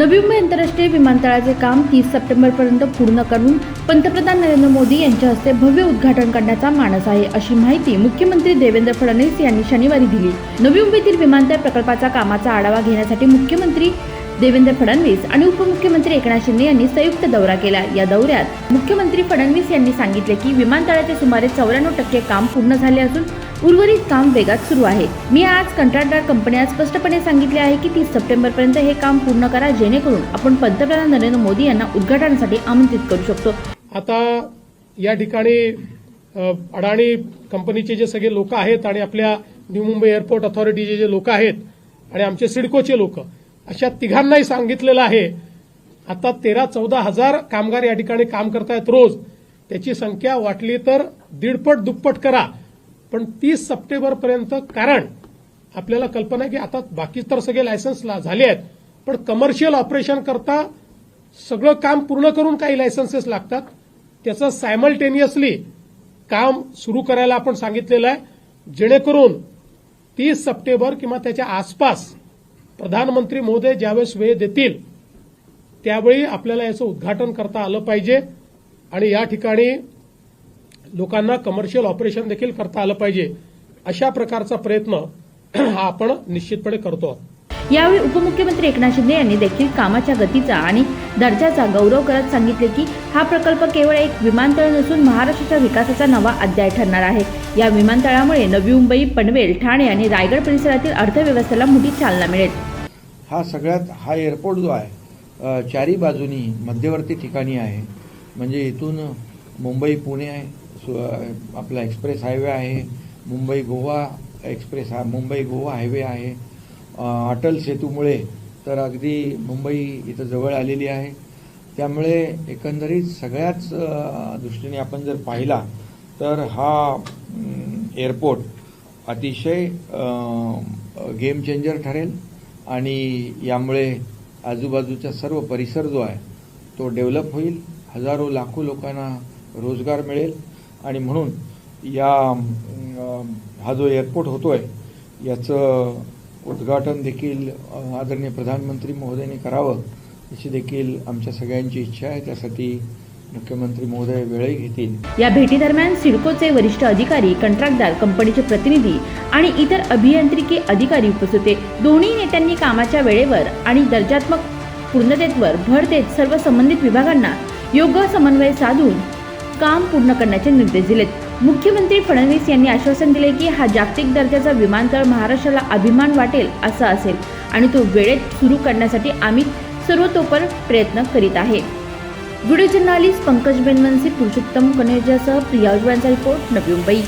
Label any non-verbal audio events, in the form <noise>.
विमानतळाचे काम तीस सप्टेंबरपर्यंत पूर्ण करून पंतप्रधान नरेंद्र मोदी यांच्या हस्ते भव्य उद्घाटन करण्याचा मानस आहे अशी माहिती मुख्यमंत्री देवेंद्र फडणवीस यांनी शनिवारी दिली. नवी मुंबईतील विमानतळ प्रकल्पाचा कामाचा आढावा घेण्यासाठी मुख्यमंत्री देवेंद्र फडणवीस आणि उपमुख्यमंत्री एकनाथ शिंदे यांनी संयुक्त दौरा केला. या दौऱ्यात मुख्यमंत्री फडणवीस यांनी सांगितले की विमानतळाचे सुमारे चौऱ्याण्णव टक्के काम पूर्ण झाले असून उर्वरित काम वेगात सुरू आहे. मी आज कंत्राटदार कंपन्या स्पष्टपणे सांगितले आहे की तीस सप्टेंबरपर्यंत हे काम पूर्ण करा जेणेकरून आपण पंतप्रधान नरेंद्र मोदी यांना उद्घाटनासाठी आमंत्रित करू शकतो. आता या ठिकाणी अडाणी कंपनीचे जे सगळे लोक आहेत आणि आपल्या न्यू मुंबई एअरपोर्ट अथॉरिटीचे जे लोक आहेत आणि आमचे सिडकोचे लोक अशा तिघांनाही सांगितलेलं आहे आता तेरा चौदा हजार कामगार या ठिकाणी काम करतायत रोज. त्याची संख्या वाटली तर दीडपट दुप्पट करा. पण तीस सप्टेंबरपर्यंत कारण आपल्याला कल्पना आहे की आता बाकी तर सगळे लायसन्स झाले आहेत पण कमर्शियल ऑपरेशन करता सगळं काम पूर्ण करून काही लायसन्सेस लागतात. त्याचं सायमल्टेनियसली काम सुरू करायला आपण सांगितलेलं आहे. जेणेकरून तीस सप्टेंबर किंवा त्याच्या आसपास प्रधानमंत्री मोदी ज्यावेळेस वेळ देतील त्यावेळी आपल्याला याचं उद्घाटन करता आलं पाहिजे. आणि या ठिकाणी लोकांना कमर्शियल ऑपरेशन देखील करता आलं पाहिजे. अशा प्रकारचा प्रयत्न <clears throat> हा आपण निश्चितपणे करतो. यावेळी उपमुख्यमंत्री एकनाथ शिंदे यांनी देखील कामाच्या गतीचा आणि दर्जाचा गौरव करत सांगितले की हा प्रकल्प केवळ एक विमानतळ नसून महाराष्ट्राच्या विकासाचा नवा अध्याय ठरणार आहे. या विमानतळामुळे नवी मुंबई पनवेल ठाणे आणि रायगड परिसरातील अर्थव्यवस्थेला मोठी चालना मिळेल. हा सगळ्यात हा एअरपोर्ट जो आहे चारी बाजूनी मध्यवर्ती ठिकाणी आहे. म्हणजे इथून मुंबई पुणे आहे. सु- आपला एक्सप्रेस हायवे आहे मुंबई गोवा एक्सप्रेस हा मुंबई गोवा हायवे आहे. अटल सेतूमुळे तर अगदी मुंबई इथं जवळ आलेली आहे. त्यामुळे एकंदरीत सगळ्याच दृष्टीने आपण जर पाहिला तर हा एअरपोर्ट अतिशय गेम चेंजर ठरेल आणि यामुळे आजूबाजूचा सर्व परिसर जो आहे तो डेव्हलप होईल. हजारो लाखो लोकांना रोजगार मिळेल. आणि म्हणून या हा जो एअरपोर्ट होतोय याचं उद्घाटन देखील आदरणीय प्रधानमंत्री महोदयांनी करावं अशी देखील आमच्या सगळ्यांची इच्छा आहे. त्यासाठी मुख्यमंत्री महोदय वेळही घेतील. या भेटीदरम्यान सिडकोचे वरिष्ठ अधिकारी कंत्राटदार कंपनीचे प्रतिनिधी आणि इतर अभियांत्रिकी अधिकारी उपस्थित होते. दोन्ही नेत्यांनी कामाच्या वेळेवर आणि दर्जात्मक पूर्णतेवर भर देत सर्व संबंधित विभागांना योग्य समन्वय साधून काम पूर्ण करण्याचे निर्देश दिलेत. मुख्यमंत्री फडणवीस यांनी आश्वासन दिले की हा जागतिक दर्जाचा विमानतळ महाराष्ट्राला अभिमान वाटेल असा असेल आणि तो वेळेत सुरू करण्यासाठी आम्ही सर्वतोपर प्रयत्न करीत आहे. व्हिडिओ जर्नालिस्ट पंकज बेनवंशी पुरुषोत्तम कनेजासह प्रिया रिपोर्ट नवी मुंबई.